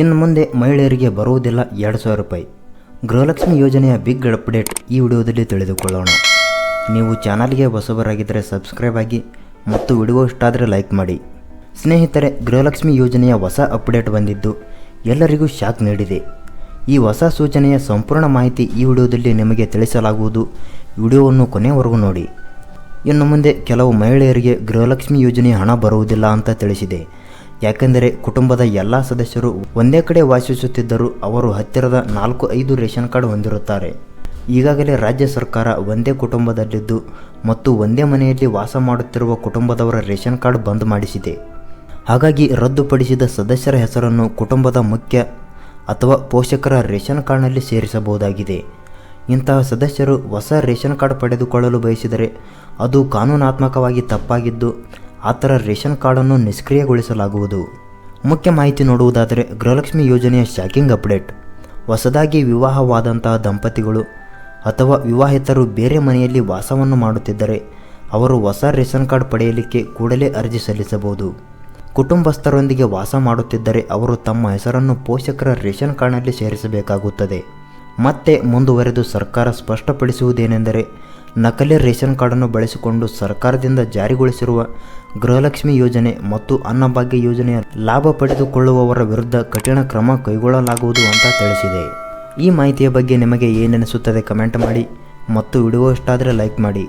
ಇನ್ನು ಮುಂದೆ ಮಹಿಳೆಯರಿಗೆ ಬರುವುದಿಲ್ಲ ಎರಡು ಸಾವಿರ ರೂಪಾಯಿ. ಗೃಹಲಕ್ಷ್ಮಿ ಯೋಜನೆಯ ಬಿಗ್ ಅಪ್ಡೇಟ್ ಈ ವಿಡಿಯೋದಲ್ಲಿ ತಿಳಿದುಕೊಳ್ಳೋಣ. ನೀವು ಚಾನಲ್ಗೆ ಹೊಸಬರಾಗಿದ್ದರೆ ಸಬ್ಸ್ಕ್ರೈಬ್ ಆಗಿ ಮತ್ತು ವಿಡಿಯೋ ಇಷ್ಟ ಆದರೆ ಲೈಕ್ ಮಾಡಿ. ಸ್ನೇಹಿತರೆ, ಗೃಹಲಕ್ಷ್ಮಿ ಯೋಜನೆಯ ಹೊಸ ಅಪ್ಡೇಟ್ ಬಂದಿದ್ದು ಎಲ್ಲರಿಗೂ ಶಾಕ್ ನೀಡಿದೆ. ಈ ಹೊಸ ಸೂಚನೆಯ ಸಂಪೂರ್ಣ ಮಾಹಿತಿ ಈ ವಿಡಿಯೋದಲ್ಲಿ ನಿಮಗೆ ತಿಳಿಸಲಾಗುವುದು. ವಿಡಿಯೋವನ್ನು ಕೊನೆಯವರೆಗೂ ನೋಡಿ. ಇನ್ನು ಮುಂದೆ ಕೆಲವು ಮಹಿಳೆಯರಿಗೆ ಗೃಹಲಕ್ಷ್ಮಿ ಯೋಜನೆಯ ಹಣ ಬರುವುದಿಲ್ಲ ಅಂತ ತಿಳಿಸಿದೆ. ಯಾಕೆಂದರೆ ಕುಟುಂಬದ ಎಲ್ಲ ಸದಸ್ಯರು ಒಂದೇ ಕಡೆ ವಾಸಿಸುತ್ತಿದ್ದರೂ ಅವರು ಹತ್ತಿರದ ನಾಲ್ಕು ಐದು ರೇಷನ್ ಕಾರ್ಡ್ ಹೊಂದಿರುತ್ತಾರೆ. ಈಗಾಗಲೇ ರಾಜ್ಯ ಸರ್ಕಾರ ಒಂದೇ ಕುಟುಂಬದಲ್ಲಿದ್ದು ಮತ್ತು ಒಂದೇ ಮನೆಯಲ್ಲಿ ವಾಸ ಮಾಡುತ್ತಿರುವ ಕುಟುಂಬದವರ ರೇಷನ್ ಕಾರ್ಡ್ ಬಂದ್ ಮಾಡಿಸಿದೆ. ಹಾಗಾಗಿ ರದ್ದುಪಡಿಸಿದ ಸದಸ್ಯರ ಹೆಸರನ್ನು ಕುಟುಂಬದ ಮುಖ್ಯ ಅಥವಾ ಪೋಷಕರ ರೇಷನ್ ಕಾರ್ಡ್ನಲ್ಲಿ ಸೇರಿಸಬಹುದಾಗಿದೆ. ಇಂತಹ ಸದಸ್ಯರು ಹೊಸ ರೇಷನ್ ಕಾರ್ಡ್ ಪಡೆದುಕೊಳ್ಳಲು ಬಯಸಿದರೆ ಅದು ಕಾನೂನಾತ್ಮಕವಾಗಿ ತಪ್ಪಾಗಿದ್ದು ಆ ಥರ ರೇಷನ್ ಕಾರ್ಡನ್ನು ನಿಷ್ಕ್ರಿಯಗೊಳಿಸಲಾಗುವುದು. ಮುಖ್ಯ ಮಾಹಿತಿ ನೋಡುವುದಾದರೆ ಗೃಹಲಕ್ಷ್ಮಿ ಯೋಜನೆಯ ಶಾಕಿಂಗ್ ಅಪ್ಡೇಟ್. ಹೊಸದಾಗಿ ವಿವಾಹವಾದಂತಹ ದಂಪತಿಗಳು ಅಥವಾ ವಿವಾಹಿತರು ಬೇರೆ ಮನೆಯಲ್ಲಿ ವಾಸವನ್ನು ಮಾಡುತ್ತಿದ್ದರೆ ಅವರು ಹೊಸ ರೇಷನ್ ಕಾರ್ಡ್ ಪಡೆಯಲಿಕ್ಕೆ ಕೂಡಲೇ ಅರ್ಜಿ ಸಲ್ಲಿಸಬಹುದು. ಕುಟುಂಬಸ್ಥರೊಂದಿಗೆ ವಾಸ ಮಾಡುತ್ತಿದ್ದರೆ ಅವರು ತಮ್ಮ ಹೆಸರನ್ನು ಪೋಷಕರ ರೇಷನ್ ಕಾರ್ಡ್ನಲ್ಲಿ ಸೇರಿಸಬೇಕಾಗುತ್ತದೆ. ಮತ್ತೆ ಮುಂದುವರೆದು ಸರ್ಕಾರ ಸ್ಪಷ್ಟಪಡಿಸುವುದೇನೆಂದರೆ ನಕಲಿ ರೇಷನ್ ಕಾರ್ಡನ್ನು ಬಳಸಿಕೊಂಡು ಸರ್ಕಾರದಿಂದ ಜಾರಿಗೊಳಿಸಿರುವ ಗೃಹಲಕ್ಷ್ಮಿ ಯೋಜನೆ ಮತ್ತು ಅನ್ನಭಾಗ್ಯ ಯೋಜನೆಯ ಲಾಭ ಪಡೆದುಕೊಳ್ಳುವವರ ವಿರುದ್ಧ ಕಠಿಣ ಕ್ರಮ ಕೈಗೊಳ್ಳಲಾಗುವುದು ಅಂತ ತಿಳಿಸಿದೆ. ಈ ಮಾಹಿತಿಯ ಬಗ್ಗೆ ನಿಮಗೆ ಏನೆನಿಸುತ್ತದೆ ಕಮೆಂಟ್ ಮಾಡಿ ಮತ್ತು ವಿಡಿಯೋ ಇಷ್ಟ ಆದರೆ ಲೈಕ್ ಮಾಡಿ.